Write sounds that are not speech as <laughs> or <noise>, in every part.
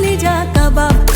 কলি যা কাবাব।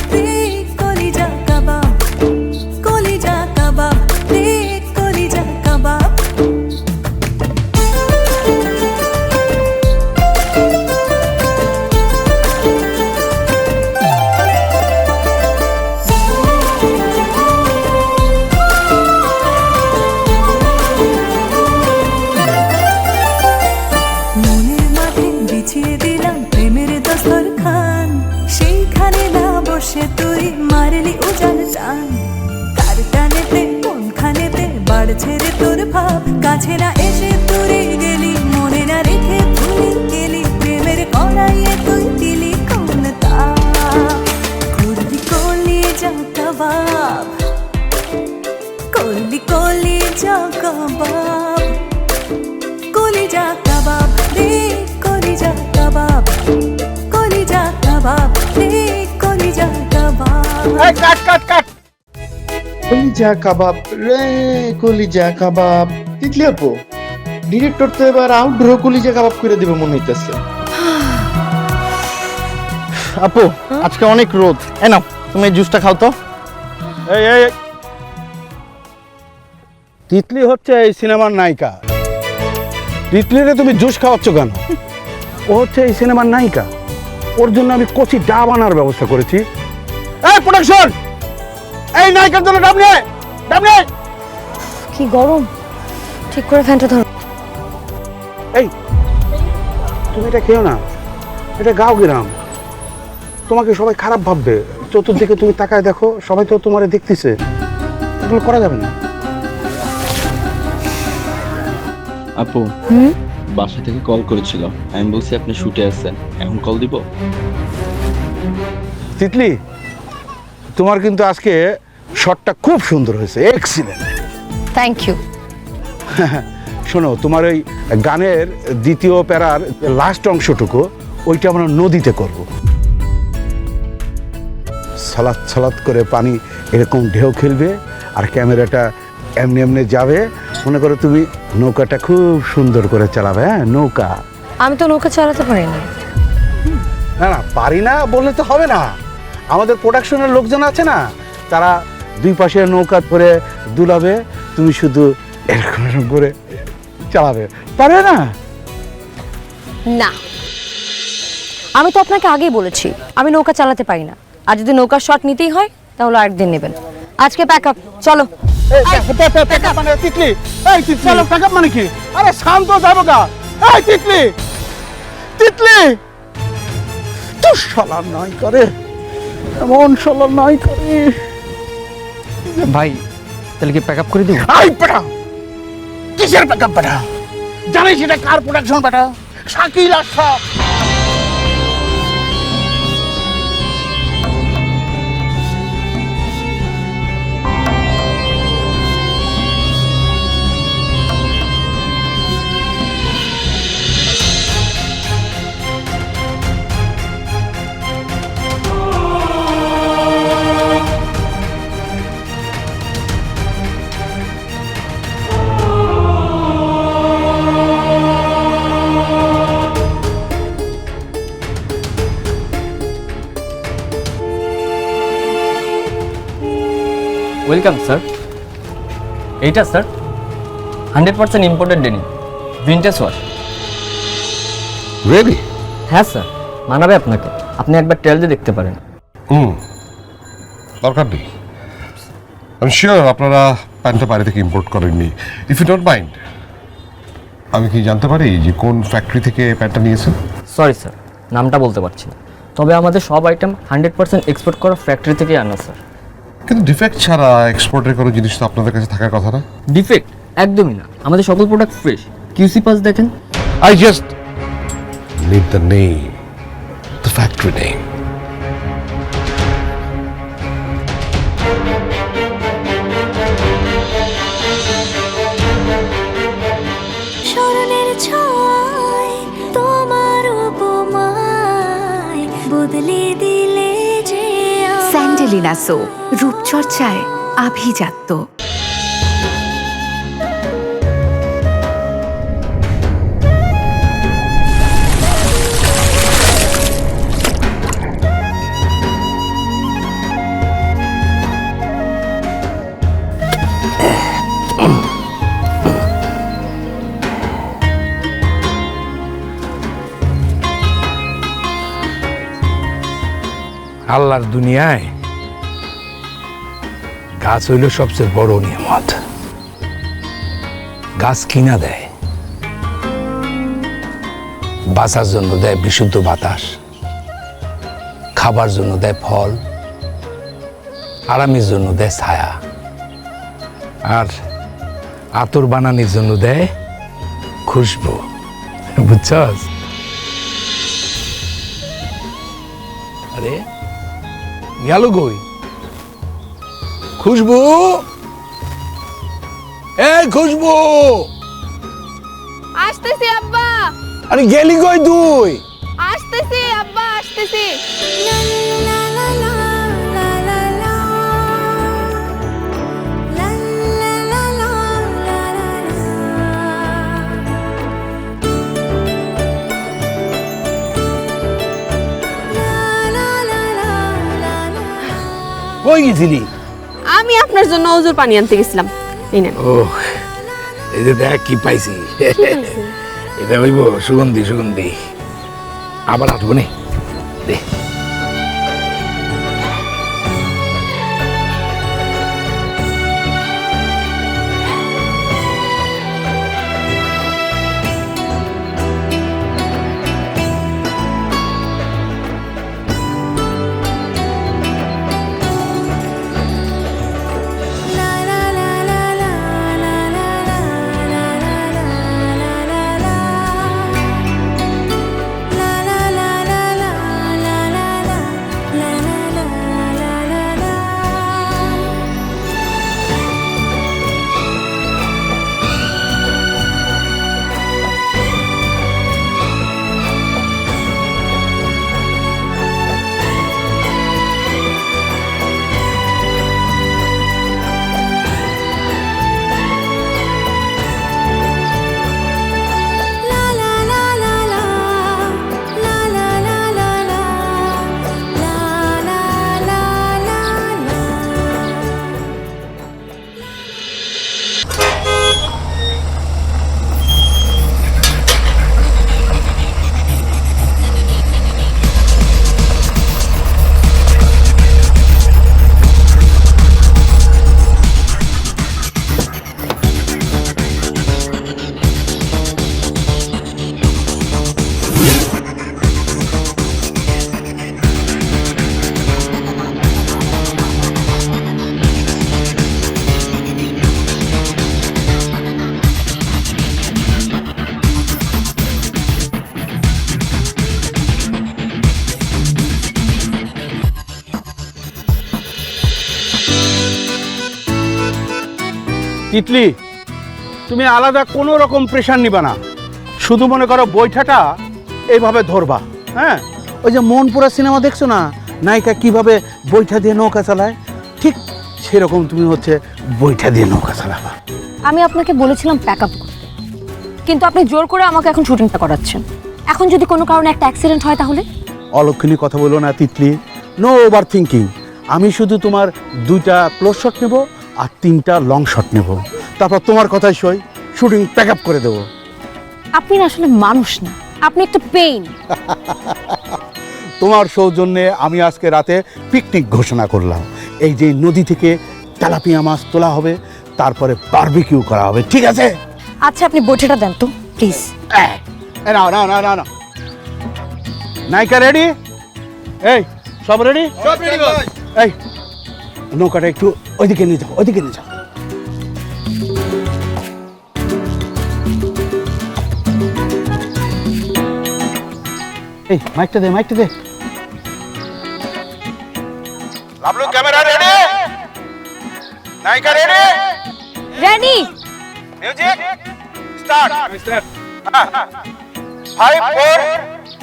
বাড়ছে রে তোর ভাব, কাছে না এসে তোরে গেলি। মনে না রেখে ভুলে গেলি, প্রেমের কড়াইয়ে তুই দিলি কোন করলি কলি যা কাবাব করলি কলি যা কাবাব। কলিজা কাবাব রে কাবাব কলিজা কাবাব রে কলিজা কাবাব এই কাট কাট কাট কলিজা কাবাব রে কলিজা কাবাব। তিতলি আপু ডিরেক্টর তো এবার আউটডোর কলিজা কাবাব করে দিবে মনে হইতেছে। আপু আজকে অনেক রোদ। এ নাও তুমি এই জুসটা খাও তো। এই এই এই। তিতলি হচ্ছে এই সিনেমার নায়িকা। তিতলিরে তুমি জুস খাওয়াচ্ছ কেন? ও হচ্ছে এই সিনেমার নায়িকা। ওর জন্য আমি কচি ডাব আনার ব্যবস্থা করেছি। এই প্রোডাকশন এই নায়িকার জন্য ডাব নিয়ে ডাব নিয়ে কি গরম। ঠিক করে ফ্যানটা ধরো। এই তুমি এটা খেও না এটা গাও গ্রাম। তোমাকে সবাই খারাপ ভাববে চতুর্দিকে তুমি তাকায় দেখো সবাই তো তোমারে দেখতেছে। এগুলো করা যাবে না। আপু হুম? বাসা থেকে কল করেছিল আমি বলছি আপনি শুটে আছেন এখন কল দিব? তিতলি তোমার কিন্তু আজকে শটটা খুব সুন্দর হয়েছে। এক্সিলেন্ট থ্যাংক ইউ শোনো তোমার ওই গানের দ্বিতীয় প্যারার লাস্ট অংশটুকু ওইটা আমরা নদীতে করব। ছলাৎ ছলাৎ করে পানি এরকম ঢেউ খেলবে আর ক্যামেরাটা এমনি এমনি যাবে। মনে করো তুমি নৌকাটা খুব সুন্দর করে চালাবে হ্যাঁ? নৌকা। আমি তো নৌকা চালাতে পারি না। না না পারি না বললে তো হবে না। আমাদের প্রোডাকশনের লোকজন আছে না তারা দুই পাশে নৌকা ধরে দুলাবে তুমি শুধু এরকম এরকম করে চালাবে। পারবে না? না। আমি তো আপনাকে আগেই বলেছি আমি নৌকা চালাতে পারি না। আর যদি নৌকার শট নিতেই হয় তাহলে আরেকদিন নেবেন। আজকে প্যাক আপ চলো। মানে মানে কি? আরে শান্ত যাব গা। এই তিতলি তিতলি। তুই শালা নাই করে। এমন শালা নাই করে। ভাই তাহলে কি প্যাক আপ করে দিব? আই বেটা! কিসের প্যাক আপ বেটা? জানিস এটা কার প্রোডাকশন বেটা? শাকিল আশরাফ। ওয়েলকাম স্যার এইটা স্যার হান্ড্রেড পার্সেন্ট ইম্পোর্টেড ডেনি ভিন্টেজ ওয়াশ রেডি হ্যাঁ স্যার মানাবে আপনাকে। আপনি একবার টেল দিয়ে দেখতে পারেন। হুম দরকার নেই। আমি শিওর আপনারা প্যান্টটা বাইরে থেকে ইম্পোর্ট করেননি। ইফ ইউ ডোন্ট মাইন্ড আমি কি জানতে পারি যে কোন ফ্যাক্টরি থেকে প্যান্টটা নিয়েছেন? সরি স্যার নামটা বলতে পারছি না। তবে আমাদের সব আইটেম হান্ড্রেড পার্সেন্ট এক্সপোর্ট করা ফ্যাক্টরি থেকে আনা স্যার কিন্তু ডিফেক্ট ছাড়া এক্সপোর্টের কোনো জিনিস তো আপনাদের কাছে থাকার কথা না? ডিফেক্ট একদমই না। আমাদের সকল প্রোডাক্ট ফ্রেশ কিউসি পাস দেখেন? I just need the name the factory name. Sandelina রূপচর্চায় আভিজাত্য। আল্লাহর দুনিয়ায় গাছ হইল সবচেয়ে বড় নিয়ামত। গাছ কিনা দেয়, বাঁচার জন্য দেয় বিশুদ্ধ বাতাস, খাবার জন্য দেয় ফল, আরামের জন্য দেয় ছায়া, আর আতর বানানির জন্য দেয় খুশবু। বুঝছস? আরে, গেল কই? খুশবু? এই খুশবু! আসতেছি আব্বা। আরে গেলি কই তুই? আসতেছি আব্বা আসতেছি। কই গেছিলি? আমি আপনার জন্য ওজুর পানি আনতে গেছিলাম। এই নেন। ও এই যে দেখ কি পাইছি। <laughs> এটা হইব সুগন্ধি সুগন্ধি। আবার আসব নে? দে। তিতলি তুমি আলাদা কোনো রকম প্রেশার নিবা না। শুধু মনে করো বৈঠাটা এইভাবে ধরবা হ্যাঁ? ওই যে মনপুরা সিনেমা দেখছ না? নায়িকা কীভাবে বৈঠা দিয়ে নৌকা চালায়? ঠিক সেরকম তুমি হচ্ছে বৈঠা দিয়ে নৌকা চালাবা। আমি আপনাকে বলেছিলাম প্যাক আপ করতে। কিন্তু আপনি জোর করে আমাকে এখন শুটিংটা করাচ্ছেন। এখন যদি কোনো কারণে একটা অ্যাক্সিডেন্ট হয় তাহলে? অলক্ষণী কথা বলো না তিতলি। নো ওভার থিঙ্কিং আমি শুধু তোমার দুইটা ক্লোজ শট নেব আর তিনটা লং শট নেব। তারপর তোমার কথাই সই শুটিং প্যাক আপ করে দেবো। আপনি না আসলে মানুষ না আপনি একটা পেইন তোমার সৌজন্যে আমি আজকে রাতে পিকনিক ঘোষণা করলাম। এই যে নদী থেকে তেলাপিয়া মাছ তোলা হবে তারপরে বারবিকিউ করা হবে ঠিক আছে? আচ্ছা আপনি বইটা দেন তো প্লিজ এ, নাও নাও নাও নায়িকা রেডি এই সব রেডি সব রেডি এই নৌকাটা একটু ওইদিকে নিয়ে যাও ওইদিকে নিয়ে যাও। এই মাইকটা দে মাইকটা দে। লাভলু ক্যামেরা রেডি নায়িকা ready ready music start start five four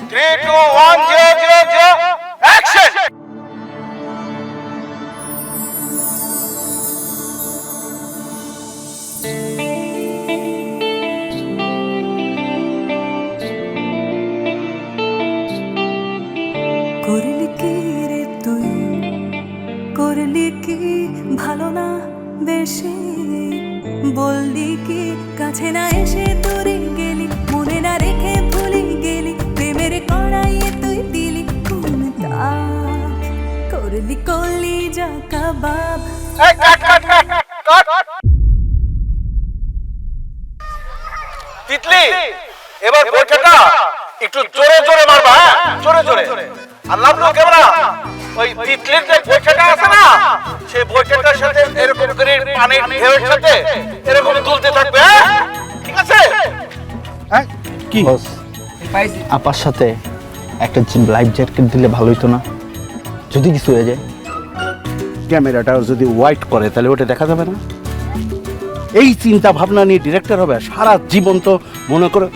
three two one zero zero zero করলি কি রে তুই? করলি কি ভালো না বেশি? বললি কি কাছে না এসে তোরে গেলি? মনে না রেখে ভুলে গেলি? প্রেমের কড়াইয়ে তুই দিলি কোন করলি কলি যা কাবাব। তিতলি, এবার বইটাটা একটু জোরে জোরে মারবা হ্যাঁ? জোরে জোরে। আর লাভলু ক্যামেরা ওই তিতলির যে বইটাটা আছে না সেই বইটাটার সাথে এরকম করে পানির ঢেউয়ের সাথে এরকম তুলতে থাকবে হ্যাঁ? ঠিক আছে? হ্যাঁ? কি? আপার সাথে একটা জিম লাইফ জ্যাকেট দিলে ভালো হতো না। যদি কিছু হয়ে যায়। ক্যামেরাটা যদি হোয়াইট করে তাহলে ওটা দেখা যাবে না। এই চিন্তা ভাবনা নিয়ে ডিরেক্টর হবে সারা জীবন তো মনে করে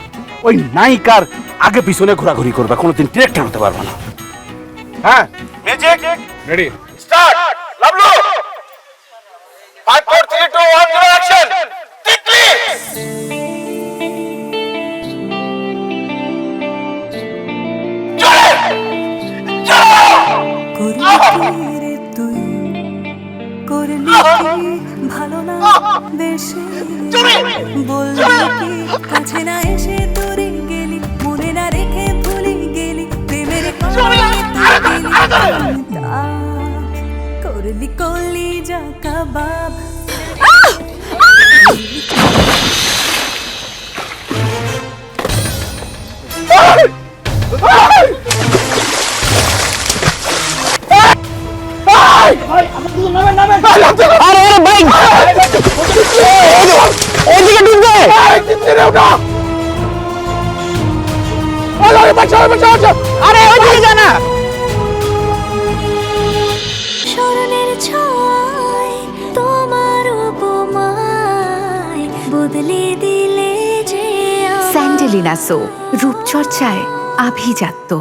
ওই নায়িকার আগে পিছনে ঘোরাঘুরি করবে কোনোদিন ডিরেক্টর হতে পারবে না। হ্যাঁ। Music ready start Lovelu action তুই করলি ভালো না বেশি বললি কাছে না এসে তোরে তুই দিলি কোন তাপ। করলি কলি যা কাবাব স্মরণের স্যান্ডেলিনা সো রূপচর্চায় আভিজাত্য।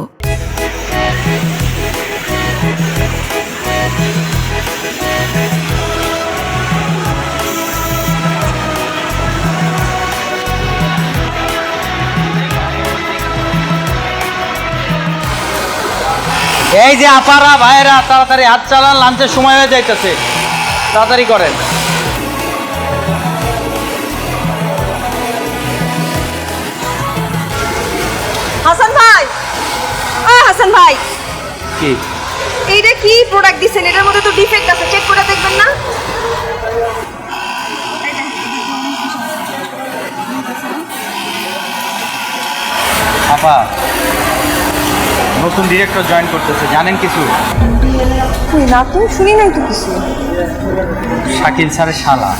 এই যে আপারা ভাইরা, তাড়াতাড়ি হাত চালান লাঞ্চের সময় হয়ে যাইতেছে। তাড়াতাড়ি করেন। হাসান ভাই। ও হাসান ভাই। কি? এইটা কি প্রোডাক্ট দিছেন? এটার মধ্যে তো ডিফেক্ট আছে। চেক করে দেখবেন না? আপা নতুন ডিরেক্টর জয়েন করতেছে জানেন কিছু? না তো শুনি নাই তো কিছু। শাকিল স্যারের শালা।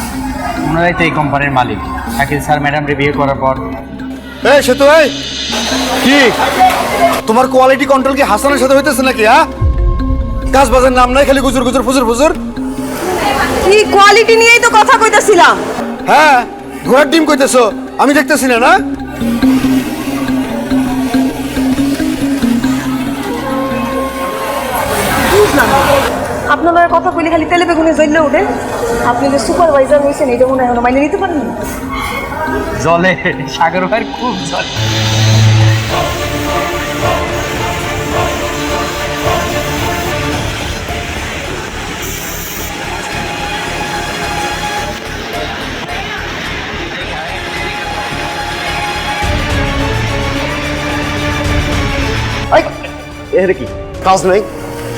ওনারাই তো এই কোম্পানির মালিক। শাকিল স্যার ম্যাডামরে বিয়ে করার পর এই সেতু এই। কি? তোমার কোয়ালিটি কন্ট্রোল কি হাসানের সাথে হইতেছে নাকি হ্যাঁ? কাজ বাজের নাম নাই খালি গুজুর গুজুর ফুজুর ফুজুর। কি কোয়ালিটি নিয়েই তো কথা কইতাছিলাম। হ্যাঁ ঘোড়ার ডিম কইতেছো আমি দেখতেছি না না? আপনার কথা কইলে খালি তেলে বেগুনে জ্বললে ওঠেন আপনি যে সুপারভাইজার হয়েছেন এটা মনে হয় মাইনে নিতে পারেন জলে সাগর ভাইয়ের খুব জল। এর কি? কাজ নেই?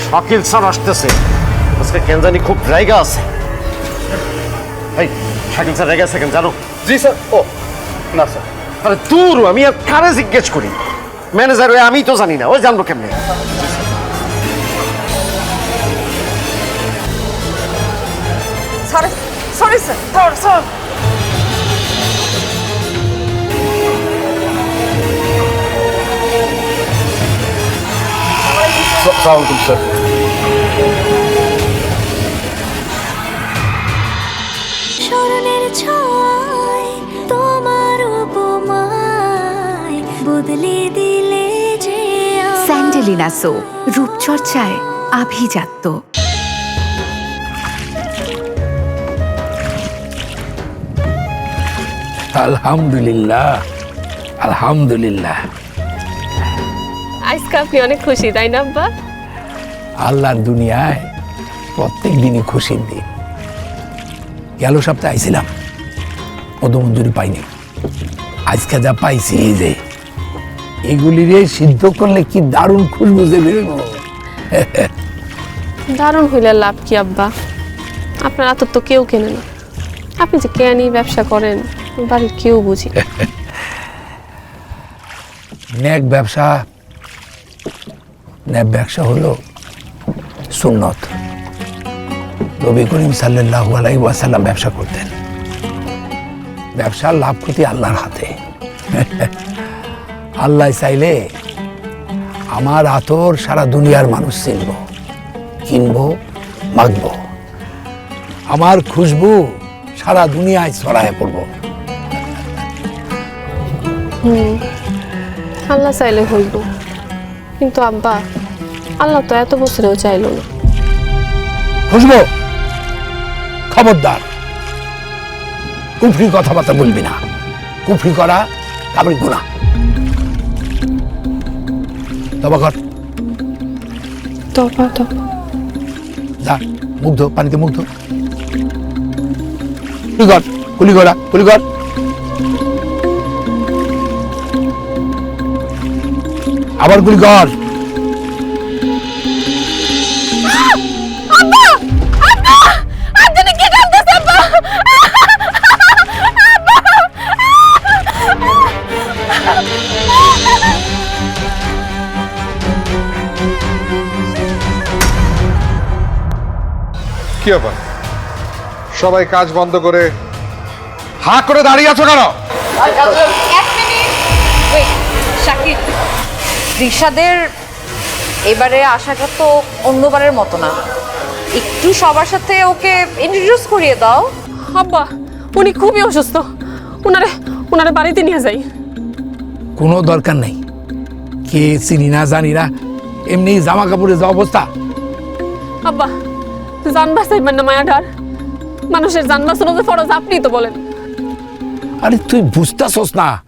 শাকিল স্যার আসতেছে। আজকে কেন জানি খুব জায়গা আছে। এই শাকিল স্যার রেগে আছে কেন জানো? জি স্যার। ও না স্যার। আরে দূর আমি আর কারে জিজ্ঞেস করি? ম্যানেজার হয়ে আমি তো জানি না ও জানব কেমনে? Sorry sorry sir sir Sağ olun sir. আমায়। সো রূপচর্চায় আভিজাত্য। আলহামদুলিল্লাহ আলহামদুলিল্লাহ। আজকে আপনি অনেক খুশি তাই না আব্বা? আল্লাহর দুনিয়ায় প্রত্যেক দিনই খুশির দিন। গেল সপ্তাহে আইছিলাম পদমঞ্জুরি পাইনি। আজকে যা পাইছি এই যে এগুলি রে সিদ্ধ করলে কি দারুণ খুশবু যে বেরোবো দারুণ হইলে লাভ কি আব্বা? আপনার আতর তো কেউ কেনে না। আপনি যে কেনি ব্যবসা করেন বাড়ির কেউ বুঝি না। ন্যাক ব্যবসা ন্যাক ব্যবসা হলো সুন্নত। নবী করিম সাল্লাহ আলাই ওয়াসাল্লাম ব্যবসা করতেন। ব্যবসার লাভ ক্ষতি আল্লাহর হাতে। আল্লাহ চাইলে আমার আতর সারা দুনিয়ার মানুষ চিনব কিনবো মাখবো। আমার খুশবু সারা দুনিয়ায় ছড়ায় পড়ব। আল্লাহ চাইলে হইব। কিন্তু আব্বা আল্লাহ তো এত বছরেও চাইলো না। খুশবো খবরদার। কুফরি কথাবার্তা বলবি না। কুফরি করা কাবরি গুণা তবা কর। তবা তো যা মুগ্ধ পানিতে মুগ্ধ কুলি কর কুলি করা কুলি কর। আবার গুলি কর। কি ব্যাপার? সবাই কাজ বন্ধ করে হা করে দাঁড়িয়ে আছো কেন? শাকিব রিশাদের এবারে আশাটা তো অন্যবারের মতো না। একটু সবার সাথে ওকে ইন্ট্রোডিউস করিয়ে দাও। আব্বা উনি খুবই অসুস্থ। উনারে উনারে বাড়িতে নিয়ে যাই। কোনো দরকার নেই। কে চিনি না জানি না এমনি জামা কাপড়ে যা অবস্থা। আব্বা না মায়াডার মানুষের জান বাঁচানো ফরজ আপনি তো বলেন। আরে তুই বুঝতেছস না।